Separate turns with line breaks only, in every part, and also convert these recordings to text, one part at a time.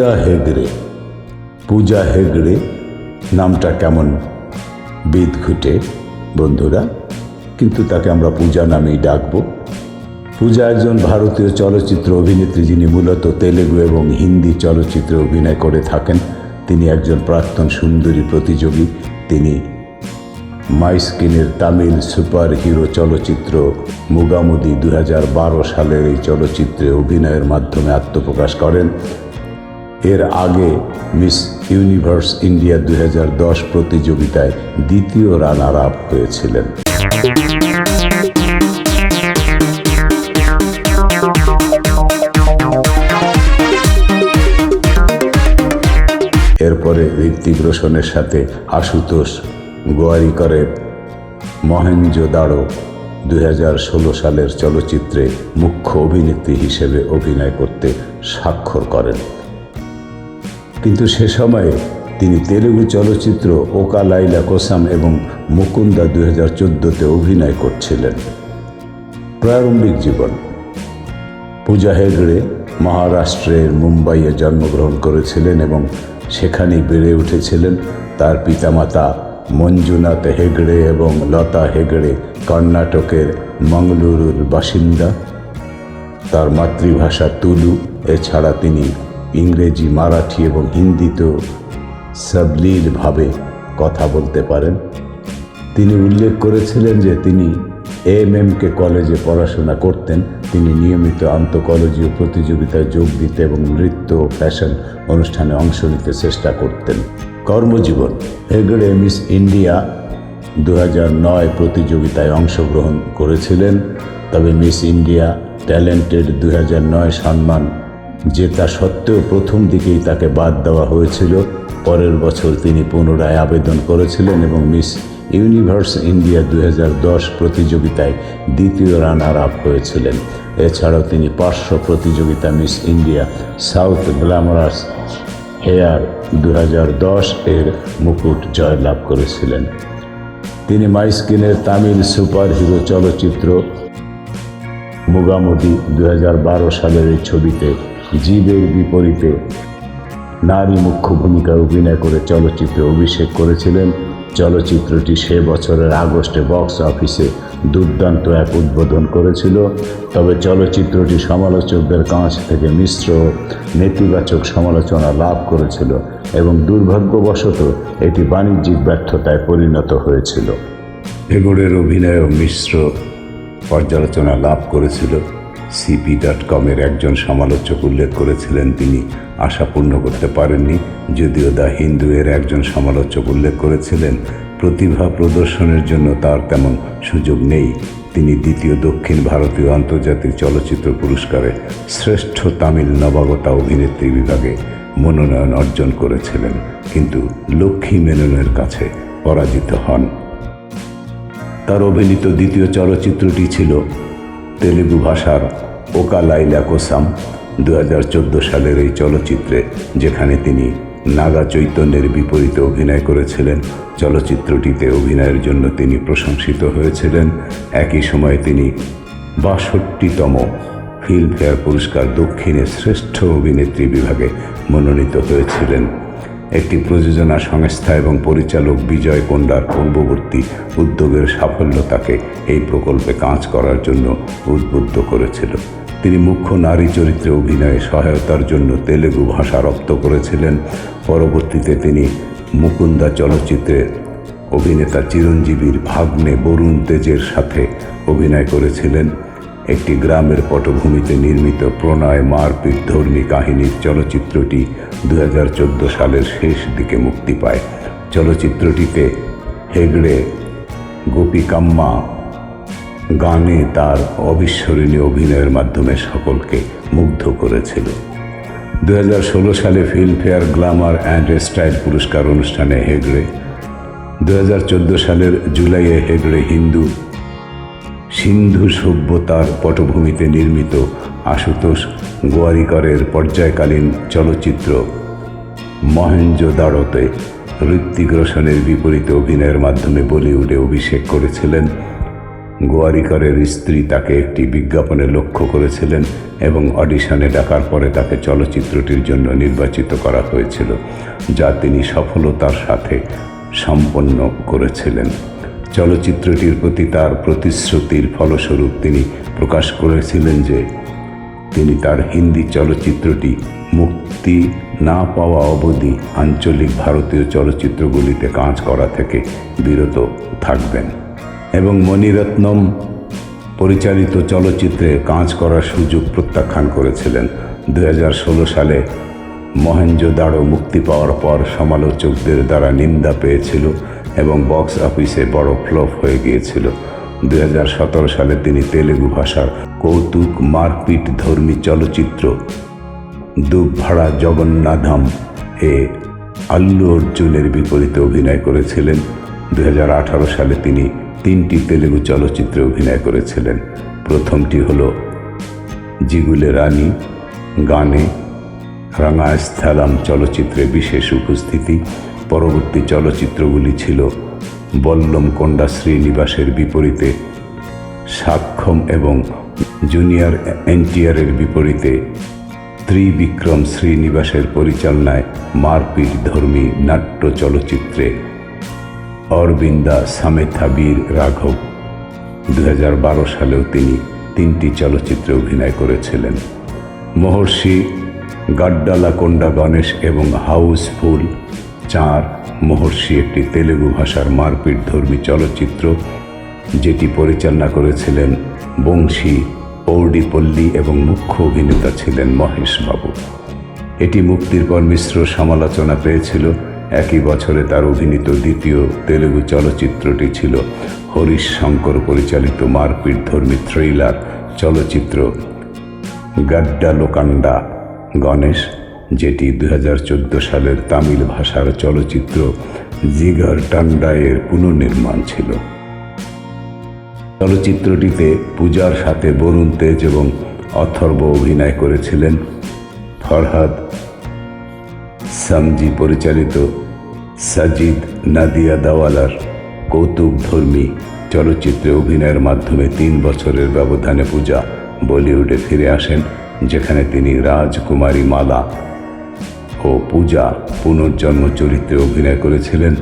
পূজা হেগড়ে। পূজা হেগড়ে নামটা কেমন বেদ ঘুটে, বন্ধুরা? কিন্তু তাকে আমরা পূজা নামেই ডাকব। পূজা একজন ভারতীয় চলচ্চিত্র অভিনেত্রী যিনি মূলত তেলেগু এবং হিন্দি চলচ্চিত্রে অভিনয় করে থাকেন। তিনি একজন প্রাক্তন সুন্দরী প্রতিযোগী। তিনি মাই স্কিনের তামিল সুপার হিরো চলচ্চিত্র মুগামুদি দু হাজার বারো সালের এই চলচ্চিত্রে অভিনয়ের মাধ্যমে আত্মপ্রকাশ করেন। এর আগে মিস ইউনিভার্স ইন্ডিয়া দু হাজার দশ প্রতিযোগিতায় দ্বিতীয় রানার আপ হয়েছিলেন। এরপরে ঋত্বিক রোশনের সাথে আশুতোষ গোয়ারিকরের মহেঞ্জোদাড়ো দুই সালের চলচ্চিত্রে মুখ্য অভিনেত্রী হিসেবে অভিনয় করতে স্বাক্ষর করেন। কিন্তু সে সময়ে তিনি তেলুগু চলচ্চিত্র ওকা লাইলা কোসাম এবং মুকুন্দা দুই হাজার চোদ্দোতে অভিনয় করছিলেন। প্রারম্ভিক জীবন। পূজা হেগড়ে মহারাষ্ট্রের মুম্বাইয়ে জন্মগ্রহণ করেছিলেন এবং সেখানেই বেড়ে উঠেছিলেন। তার পিতামাতা মঞ্জুনাথ হেগড়ে এবং লতা হেগড়ে কর্ণাটকের মঙ্গলুরুর বাসিন্দা। তার মাতৃভাষা তুলু, এছাড়া তিনি ইংরেজি, মারাঠি এবং হিন্দিতেও সাবলীলভাবে কথা বলতে পারেন। তিনি উল্লেখ করেছিলেন যে তিনি এম এমকে কলেজে পড়াশোনা করতেন। তিনি নিয়মিত আন্তঃকলেজীয় প্রতিযোগিতায় যোগ দিতে এবং নৃত্য ফ্যাশন অনুষ্ঠানে অংশ নিতে চেষ্টা করতেন। কর্মজীবন, হেগড়ে মিস ইন্ডিয়া দু নয় প্রতিযোগিতায় অংশগ্রহণ করেছিলেন। তবে মিস ইন্ডিয়া ট্যালেন্টেড দু নয় সম্মান জেতা সত্ত্বেও প্রথম দিকেই তাকে বাদ দেওয়া হয়েছিল, পরের বছর তিনি পুনরায় আবেদন করেছিলেন এবং মিস ইউনিভার্স ইন্ডিয়া দু হাজার দশ প্রতিযোগিতায় দ্বিতীয় রানার আপ হয়েছিলেন। এছাড়াও তিনি পার্শ্ব প্রতিযোগিতা miss India south glamorous hair দু হাজার দশ এর মুকুট জয়লাভ করেছিলেন। তিনি মাইস্কিনের তামিল সুপার হিরো চলচ্চিত্র মুগামুদি দু হাজার বারো সালের এই ছবিতে জীবের বিপরীতে নারী মুখ্য ভূমিকায় অভিনয় করে চলচ্চিত্রে অভিষেক করেছিলেন। চলচ্চিত্রটি সে বছরের আগস্টে বক্স অফিসে দুর্দান্ত এক উদ্বোধন করেছিল। তবে চলচ্চিত্রটি সমালোচকদের কাছ থেকে মিশ্র নেতিবাচক সমালোচনা লাভ করেছিল এবং দুর্ভাগ্যবশত এটি বাণিজ্যিক ব্যর্থতায় পরিণত হয়েছিল। এগোড়ের অভিনয় মিশ্র পর্যালোচনা লাভ করেছিল। সিপি ডট কমের একজন সমালোচক উল্লেখ করেছিলেন তিনি। আশা পূর্ণ করতে পারেননি, যদিও দ্য হিন্দু এর একজন সমালোচক উল্লেখ করেছিলেন। প্রতিভা প্রদর্শনের জন্য তার তেমন সুযোগ নেই। তিনি দ্বিতীয় দক্ষিণ ভারতীয় আন্তর্জাতিক চলচ্চিত্র পুরস্কারে শ্রেষ্ঠ তামিল নবাগতা অভিনেত্রী বিভাগে মনোনয়ন অর্জন করেছিলেন, কিন্তু লক্ষ্মী মেননের কাছে পরাজিত হন। তার অভিনীত দ্বিতীয় চলচ্চিত্রটি ছিল তেলেগু ভাষার ওকা লাইলা কোসাম দু হাজার চোদ্দ সালের এই চলচ্চিত্রে, যেখানে তিনি নাগা চৈতন্যের বিপরীতে অভিনয় করেছিলেন, চলচ্চিত্রটিতে অভিনয়ের জন্য তিনি প্রশংসিত হয়েছিলেন। একই সময়ে তিনি বাষট্টিতম ফিল্মফেয়ার পুরস্কার দক্ষিণে শ্রেষ্ঠ অভিনেত্রী বিভাগে মনোনীত হয়েছিলেন। একটি প্রযোজনা সংস্থা এবং পরিচালক বিজয় কোন্ডার পূর্ববর্তী উদ্যোগের সাফল্য তাকে এই প্রকল্পে কাজ করার জন্য উদ্বুদ্ধ করেছিল। তিনি মুখ্য নারী চরিত্রে অভিনয়ে সহায়তার জন্য তেলেগু ভাষা রপ্ত করেছিলেন। পরবর্তীতে তিনি মুকুন্দা চলচ্চিত্রের অভিনেতা চিরঞ্জীবীর ভাগ্নে বরুণ তেজের সাথে অভিনয় করেছিলেন। একটি গ্রামের পটভূমিতে নির্মিত প্রণয় মারপিট ধর্মী কাহিনীর চলচ্চিত্রটি দু হাজার চোদ্দ সালের শেষ দিকে মুক্তি পায়। চলচ্চিত্রটিতে হেগড়ে, গোপিকাম্মা, গানে তার অবিস্মরণীয় অভিনয়ের মাধ্যমে সকলকে মুগ্ধ করেছিল। দু হাজার ষোলো সালে ফিল্মফেয়ার গ্ল্যামার অ্যান্ড স্টাইল পুরস্কার অনুষ্ঠানে হেগড়ে দু হাজার চোদ্দ সালের জুলাইয়ে হেগড়ে হিন্দু সিন্ধু সভ্যতার পটভূমিতে নির্মিত আশুতোষ গোয়ারিকরের পর্যায়কালীন চলচ্চিত্র মহেঞ্জোদাড়োতে ঋত্বিক রোশনের বিপরীতে অভিনয়ের মাধ্যমে বলিউডে অভিষেক করেছিলেন। গোয়ারিকরের স্ত্রী তাকে একটি বিজ্ঞাপনে লক্ষ্য করেছিলেন এবং অডিশনে ডাকার পরে তাকে চলচ্চিত্রটির জন্য নির্বাচিত করা হয়েছিল, যা তিনি সফলতার সাথে সম্পন্ন করেছিলেন। চলচ্চিত্রটির প্রতি তার প্রতিশ্রুতির ফলস্বরূপ তিনি প্রকাশ করেছিলেন যে তিনি তার হিন্দি চলচ্চিত্রটি মুক্তি না পাওয়া অবধি আঞ্চলিক ভারতীয় চলচ্চিত্রগুলিতে কাজ করা থেকে বিরত থাকবেন। এবং মণিরত্নম পরিচালিত চলচ্চিত্রে কাজ করার সুযোগ প্রত্যাখ্যান করেছিলেন। দুহাজার ষোলো সালে মহেঞ্জোদাড়ো মুক্তি পাওয়ার পর সমালোচকদের দ্বারা নিন্দা পেয়েছিল এবং বক্স অফিসে বড় ফ্লপ হয়ে গিয়েছিল। দু হাজার সতেরো সালে তিনি তেলেগু ভাষার কৌতুক মারপিট ধর্মী চলচ্চিত্র দুভাড়া জগন্নাথম এ আল্লু অর্জুনের বিপরীতে অভিনয় করেছিলেন। দু হাজার আঠারো সালে তিনি তিনটি তেলেগু চলচ্চিত্রে অভিনয় করেছিলেন। প্রথমটি হল জিগুলে রানী গানে রাঙাস্থলাম চলচ্চিত্রে বিশেষ উপস্থিতি। পরবর্তী চলচ্চিত্রগুলি ছিল বল্লম কন্ডা শ্রীনিবাসের বিপরীতে, সাক্ষম এবং জুনিয়র এনটিআরের বিপরীতে, ত্রিবিক্রম শ্রীনিবাসের পরিচালনায় মারপিট ধর্মী নাট্য চলচ্চিত্রে অরবিন্দা সামেথা বীর রাঘব। দু হাজার বারো সালেও তিনি তিনটি চলচ্চিত্রে অভিনয় করেছিলেন। মহর্ষি গাড্ডালা গাড্ডালাকোন্ডা গণেশ এবং হাউসফুল চার মহর্ষি একটি তেলেগু ভাষার মারপিট ধর্মী চলচ্চিত্র, যেটি পরিচালনা করেছিলেন বংশী পৌডিপল্লী এবং মুখ্য অভিনেতা ছিলেন মহেশ বাবু। এটি মুক্তির পর মিশ্র সমালোচনা পেয়েছিল। একই বছরে তার অভিনীত দ্বিতীয় তেলেগু চলচ্চিত্রটি ছিল হরিশ শঙ্কর পরিচালিত মারপিট ধর্মী থ্রিলার চলচ্চিত্র গাড্ডা লোকান্ডা গণেশ যেটি দু হাজার চোদ্দ সালের তামিল ভাষার চলচ্চিত্র জিগার টান্ডায়ের পুনর্নির্মাণ ছিল। চলচ্চিত্রটিতে পূজার সাথে বরুণ তেজ এবং অথর্ব অভিনয় করেছিলেন ফরহাদ। সামজি পরিচালিত সাজিদ নাদিয়া দাওয়ালার কৌতুকধর্মী চলচ্চিত্রে অভিনয়ের মাধ্যমে তিন বছরের ব্যবধানে পূজা বলিউডে ফিরে আসেন, যেখানে তিনি রাজকুমারী মালা ও পূজা পুনর্জন্ম চরিত্রে অভিনয় করেছিলেন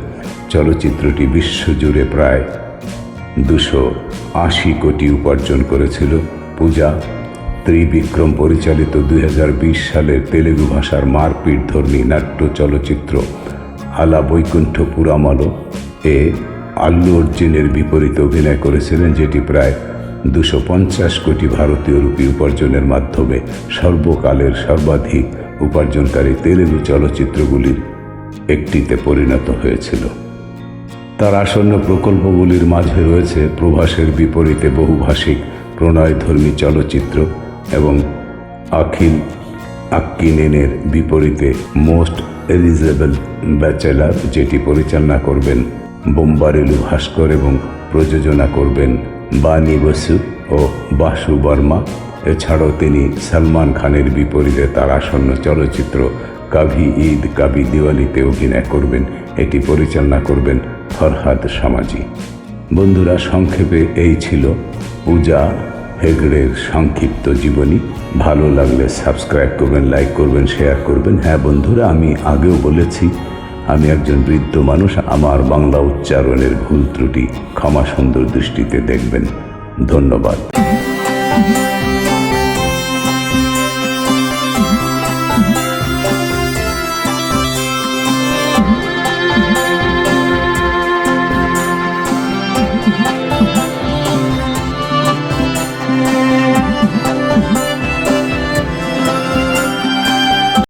চলচ্চিত্রটি বিশ্বজুড়ে প্রায় দুশো আশি কোটি উপার্জন করেছিল। পূজা ত্রিবিক্রম পরিচালিত দুই হাজার বিশ সালের তেলেগু ভাষার মারপিট ধর্মী নাট্য চলচ্চিত্র আলা বৈকুণ্ঠ পুরামালো এ আল্লু অর্জুনের বিপরীতে অভিনয় করেছিলেন, যেটি প্রায় দুশো কোটি ভারতীয় রুপি উপার্জনের মাধ্যমে সর্বকালের সর্বাধিক উপার্জনকারী তেলেগু চলচ্চিত্রগুলির একটিতে পরিণত হয়েছিল। তার আসন্ন প্রকল্পগুলির মাঝে রয়েছে প্রভাসের বিপরীতে বহুভাষিক প্রণয়ধর্মী চলচ্চিত্র এবং আখিল আক্কিনেনের বিপরীতে মোস্ট এলিজেবল ব্যাচেলার, যেটি পরিচালনা করবেন বোম্বারেলু ভাস্কর এবং প্রযোজনা করবেন বানি বসু ও বাসু বর্মা। এছাড়াও তিনি সালমান খানের বিপরীতে তার আসন্ন চলচ্চিত্র কাভি ঈদ, কাভি দিওয়ালিতে অভিনয় করবেন। এটি পরিচালনা করবেন ফরহাদ সামাজি। বন্ধুরা, সংক্ষেপে এই ছিল পূজা হেগড়ের সংক্ষিপ্ত জীবনী। ভালো লাগলে সাবস্ক্রাইব করবেন, লাইক করবেন, শেয়ার করবেন। হ্যাঁ বন্ধুরা, আমি আগেও বলেছি, আমি একজন বৃদ্ধ মানুষ, আমার বাংলা উচ্চারণের ভুল ত্রুটি ক্ষমা সুন্দর দৃষ্টিতে দেখবেন। ধন্যবাদ।